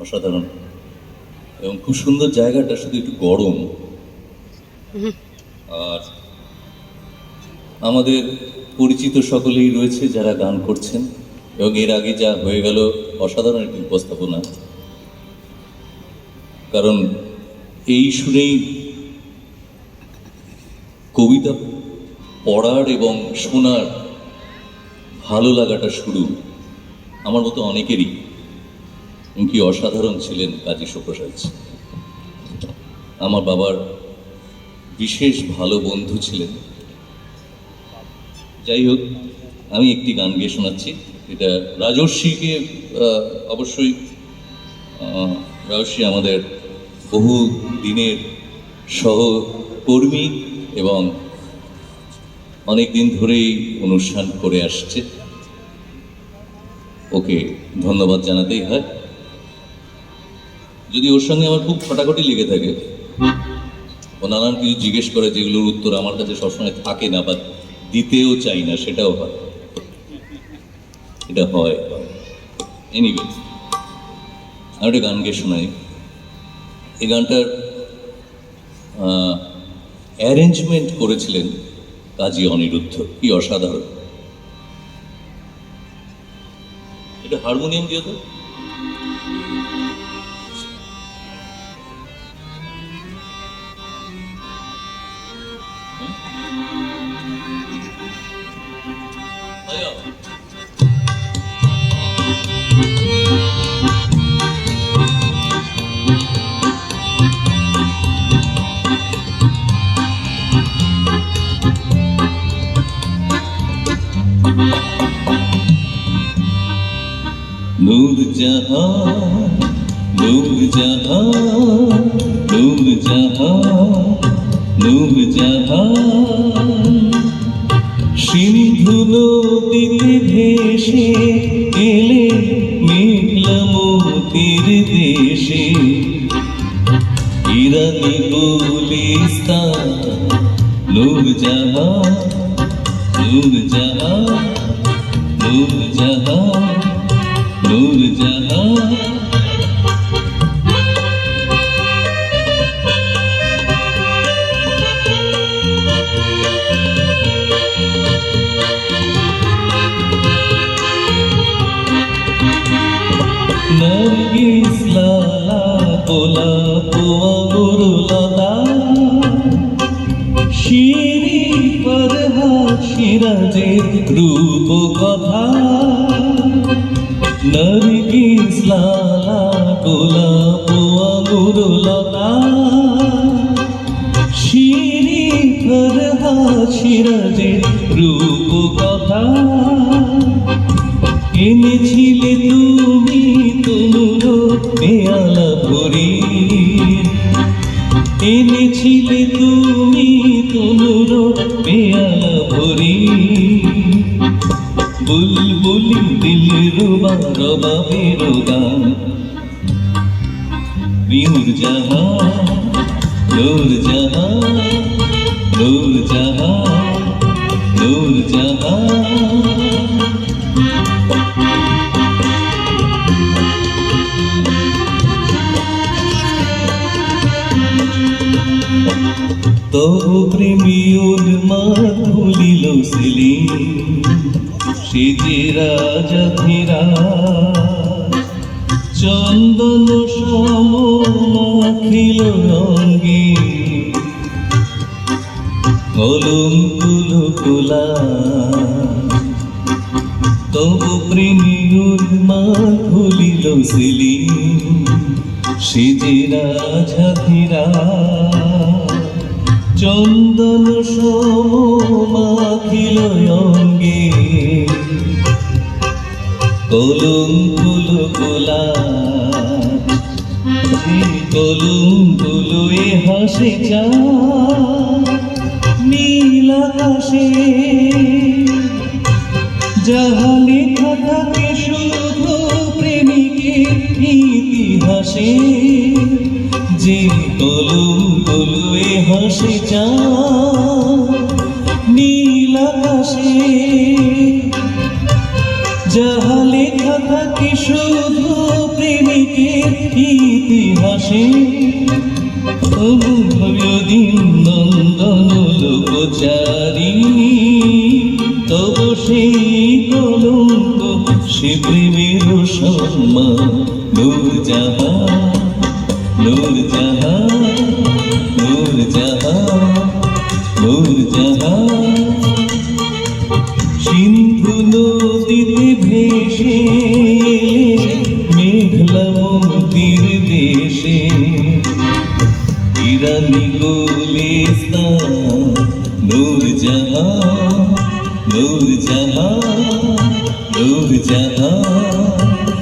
অসাধারণ। এবং খুব সুন্দর জায়গাটা শুধু একটু গরম। আর আমাদের পরিচিত সকলেই রয়েছে যারা গান করছেন এবং এর আগে যা হয়ে গেল অসাধারণ একটি উপস্থাপনা। কারণ এই শুনেই কবিতা পড়ার এবং শোনার ভালো লাগাটা শুরু আমার মতো অনেকেরই। কি অসাধারণ ছিলেন কাজী সুপ্রসাদ আমার বাবার বিশেষ ভালো বন্ধু ছিলেন। যাই হোক আমি একটি গান গিয়ে শোনাচ্ছি। এটা আহ, অবশ্যই রাজর্ষি আমাদের বহু দিনের সহকর্মী এবং অনেক দিন ধরেই অনুষ্ঠান করে আসছে। ওকে ধন্যবাদ জানাতেই হয়। যদি ওর সঙ্গে আমার খুব খটাখটি লেগে থাকে। ও নানান কিছু জিজ্ঞেস করে যেগুলোর উত্তর আমার কাছে সবসময় থাকে না বা দিতেও চাই না, সেটাও হয়। এটা হয়। এনিওয়ে আমি একটা গান গিয়ে শোনাই। এই গানটার অ্যারেঞ্জমেন্ট করেছিলেন কাজী অনিরুদ্ধ। কি অসাধারণ। এটা হারমোনিয়াম দিয়ে তো। নূর জাহান নূর জাহান নূর জাহান নূর জাহান সিন্ধু নদীতে ভেসে এলে মেঘলা মোতির দেশে। ইরানি গুলিস্তান নূর জাহান নূর জাহান নূর জাহান নরগিস লালা পোলা পোয়া গুরুলতা শিরি পরহা সিরাজে রূপ কথা। নরগিস লালা পোলা পোয়া গুরুলতা শিরি পরহা সিরাজে রূপ কথা। এনেছিলে তুমি এনেছিলে তুমি তুমুর পেয়ালা ভরি। বুলবুলি দিল রুবা, রবা বেরো গান নূর জাহান নূর জাহান নূর জাহান নূর জাহান তবু প্রেমিউর মা ভুলিল সিলি। সে যে রাজা ধীরা, চন্দন সম মাখিল রঙ্গে। কলম কুলো কুলা। তবু প্রেমিউর মা ভুলিল সিলি। সে যে রাজা ধীরা চন্দন সম মাখিল অঙ্গে। কলম কুলো কোলা কলম কুলো এ হাসে চা, নীল আকাশে। যাহা থাকে শুধু প্রেমিকের ইতিহাসে। হাসি চা নীল আকাশে। যাহা লেখা থাকে শুধু প্রেমিকের ইতিহাসে। অনুভব দিন নন্দন লোকচারী। তব সেই কলঙ্ক, সে প্রেমের সম্মান। নূর জাহান নূর জাহান। জাহান সিন্ধু নদীতে ভেসে মেঘলা মন্দির দেশে। ইরানি গুলিস্তান নূর জাহান নূর জাহান নূর জাহান